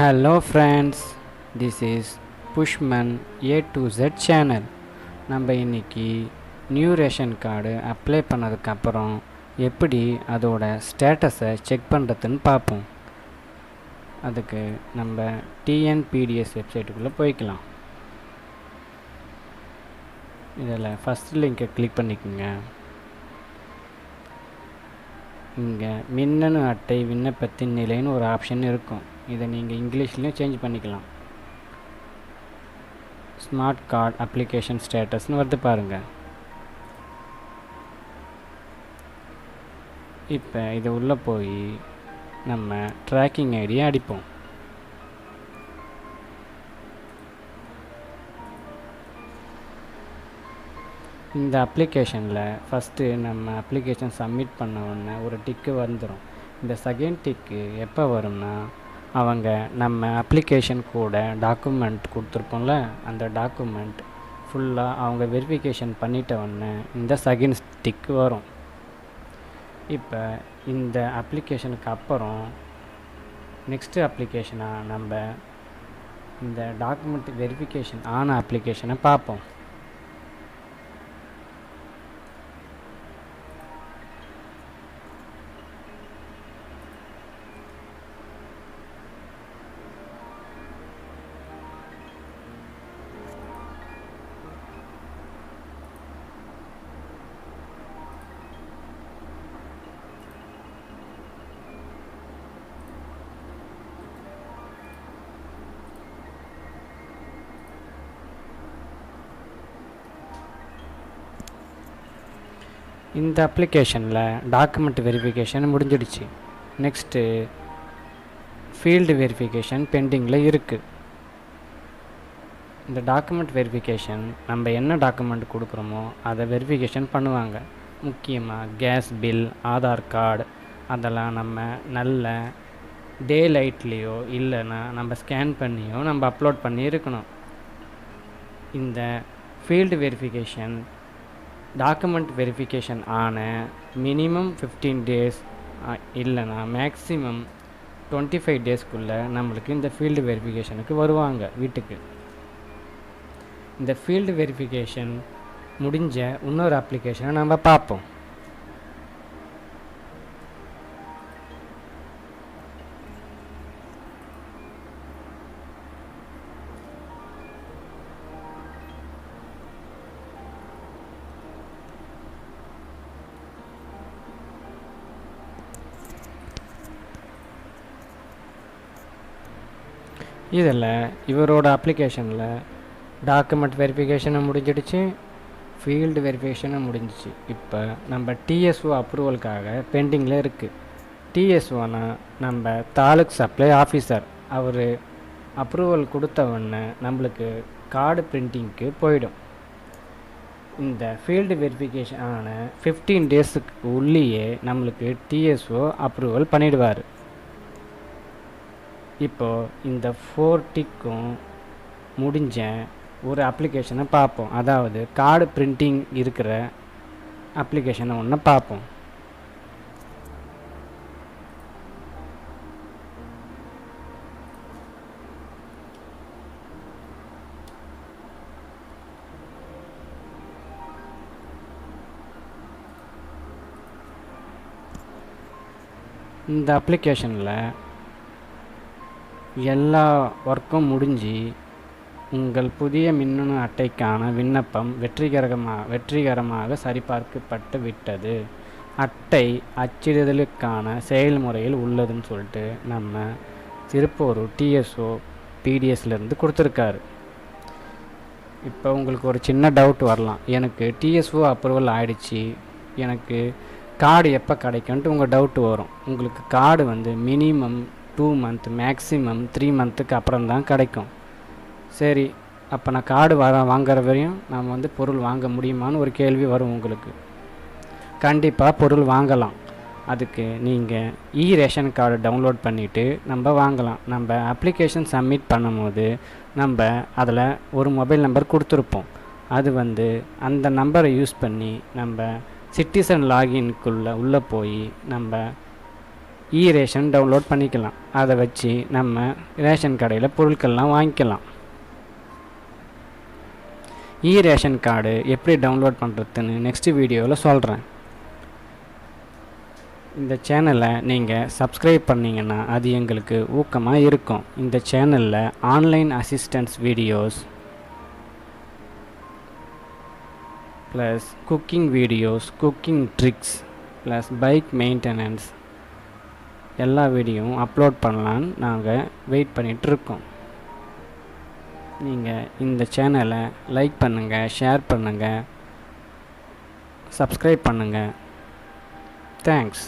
Hello friends this is Pushman A to Z channel நம்ம இன்னைக்கு new ration card apply பண்ணதுக்கப்புறம் எப்படி அதோட ஸ்டேட்டஸை செக் பண்ணுறதுன்னு பார்ப்போம். அதுக்கு நம்ம டிஎன்பிடிஎஸ் வெப்சைட்டுக்குள்ளே போய்க்கலாம். இதில் ஃபஸ்ட் லிங்கை கிளிக் பண்ணிக்கோங்க. இங்கே மின்னணு அட்டை விண்ணப்பத்தின் நிலைன்னு ஒரு ஆப்ஷன் இருக்கும். இதை நீங்கள் இங்கிலீஷ்லேயும் சேஞ்ச் பண்ணிக்கலாம். ஸ்மார்ட் கார்டு அப்ளிகேஷன் ஸ்டேட்டஸ்னு வருது பாருங்கள் இப்போ இது உள்ளே போய் நம்ம ட்ராக்கிங் ஐடியை அடிப்போம். இந்த அப்ளிகேஷனில் ஃபஸ்ட்டு நம்ம அப்ளிகேஷன் சப்மிட் பண்ண உடனே ஒரு டிக்கு வந்துடும் இந்த செகண்ட் டிக்கு எப்போ வரும்னா அவங்க நம்ம அப்ளிகேஷன் கூட டாக்குமெண்ட் கொடுத்துருப்போம்ல அந்த டாக்குமெண்ட் ஃபுல்லாக அவங்க வெரிஃபிகேஷன் பண்ணிட்ட உடனே இந்த செகண்ட் ஸ்டிக் வரும். இப்போ இந்த அப்ளிகேஷனுக்கு அப்புறம் நெக்ஸ்ட்டு அப்ளிகேஷனாக நம்ம இந்த டாக்குமெண்ட் வெரிஃபிகேஷன் ஆன அப்ளிகேஷனை பார்ப்போம். இந்த அப்ளிகேஷனில் டாக்குமெண்ட் வெரிஃபிகேஷன் முடிஞ்சிடுச்சு. நெக்ஸ்ட்டு ஃபீல்டு வெரிஃபிகேஷன் பெண்டிங்கில் இருக்குது இந்த டாக்குமெண்ட் வெரிஃபிகேஷன் நம்ம என்ன டாக்குமெண்ட் கொடுக்குறோமோ அதை வெரிஃபிகேஷன் பண்ணுவாங்க. முக்கியமாக கேஸ் பில் ஆதார் கார்டு அதெல்லாம் நம்ம நல்ல டே லைட்லேயோ இல்லைன்னா நம்ம ஸ்கேன் பண்ணியோ நம்ம அப்லோட் பண்ணி இருக்கணும் இந்த ஃபீல்டு வெரிஃபிகேஷன் டாக்குமெண்ட் வெரிஃபிகேஷன் ஆன மினிமம் ஃபிஃப்டீன் டேஸ் இல்லைனா மேக்ஸிமம் டுவெண்ட்டி ஃபைவ் டேஸ்க்குள்ளே நம்மளுக்கு இந்த ஃபீல்டு வெரிஃபிகேஷனுக்கு வருவாங்க வீட்டுக்கு. இந்த ஃபீல்டு வெரிஃபிகேஷன் முடிஞ்ச இன்னொரு அப்ளிகேஷனை நம்ம பார்ப்போம். இதில் இவரோட அப்ளிகேஷனில் டாக்குமெண்ட் வெரிஃபிகேஷனும் முடிஞ்சிடுச்சு ஃபீல்டு வெரிஃபிகேஷனும் முடிஞ்சிச்சு. இப்போ நம்ம டிஎஸ்ஓ அப்ரூவலுக்காக பெண்டிங்கில் இருக்குது டிஎஸ்ஓனா நம்ம தாலுக் சப்ளை ஆஃபீஸர் அவர் அப்ரூவல் கொடுத்தவுடனே நம்மளுக்கு கார்டு பிரிண்டிங்க்கு போயிடும். இந்த ஃபீல்டு வெரிஃபிகேஷன் ஆன ஃபிஃப்டீன் டேஸுக்கு உள்ளேயே நம்மளுக்கு டிஎஸ்ஓ அப்ரூவல் பண்ணிடுவார். இப்போது இந்த ஃபோர்டிக்கும் முடிஞ்ச ஒரு அப்ளிகேஷனை பார்ப்போம். அதாவது கார்டு பிரிண்டிங் இருக்கிற அப்ளிகேஷனை ஒன்று பார்ப்போம். இந்த அப்ளிகேஷனில் எல்லா ஒர்க்கும் முடிஞ்சு உங்கள் புதிய மின்னணு அட்டைக்கான விண்ணப்பம் வெற்றிகரமாக வெற்றிகரமாக சரிபார்க்கப்பட்டு விட்டது. அட்டை அச்சிடுதலுக்கான செயல்முறையில் உள்ளதுன்னு சொல்லிட்டு நம்ம திருப்பூர் டிஎஸ்ஓ பிடிஎஸ்லேருந்து கொடுத்துருக்காரு. இப்போ உங்களுக்கு ஒரு சின்ன டவுட் வரலாம். எனக்கு டிஎஸ்ஓ அப்ரூவல் ஆயிடுச்சு. எனக்கு கார்டு எப்போ கிடைக்கும்ன்ட்டு உங்கள் டவுட் வரும். உங்களுக்கு கார்டு வந்து minimum two month maximum three மந்த்துக்கு அப்புறம் தான் கிடைக்கும். சரி அப்போ நான் கார்டு வர வாங்குற வரையும் நாம் வந்து பொருள் வாங்க முடியுமான்னு ஒரு கேள்வி வரும் உங்களுக்கு. கண்டிப்பாக பொருள் வாங்கலாம். அதுக்கு நீங்கள் இ ரேஷன் கார்டு டவுன்லோட் பண்ணிவிட்டு நம்ம வாங்கலாம். நம்ம அப்ளிகேஷன் சப்மிட் பண்ணும்போது நம்ம அதில் ஒரு மொபைல் நம்பர் கொடுத்துருப்போம். அது வந்து அந்த நம்பரை யூஸ் பண்ணி நம்ம சிட்டிசன் லாகின்குள்ளே உள்ளே போய் நம்ம இ ரேஷன் டவுன்லோட் பண்ணிக்கலாம். அதை வச்சு நம்ம ரேஷன் கடையில் பொருட்கள்லாம் வாங்கிக்கலாம். இ ரேஷன் கார்டு எப்படி டவுன்லோட் பண்ணுறதுன்னு நெக்ஸ்ட் வீடியோவில் சொல்கிறேன் இந்த சேனலை நீங்கள் சப்ஸ்கிரைப் பண்ணிங்கன்னா அது எங்களுக்கு ஊக்கமாக இருக்கும். இந்த சேனலில் online assistance videos plus cooking videos cooking tricks plus bike maintenance எல்லா வீடியோவும் அப்லோட் பண்ணலான்னு நாங்கள் வெயிட் பண்ணிகிட்ருக்கோம் நீங்கள் இந்த சேனலை லைக் பண்ணுங்கள் ஷேர் பண்ணுங்கள் சப்ஸ்கிரைப் பண்ணுங்கள் தேங்க்ஸ்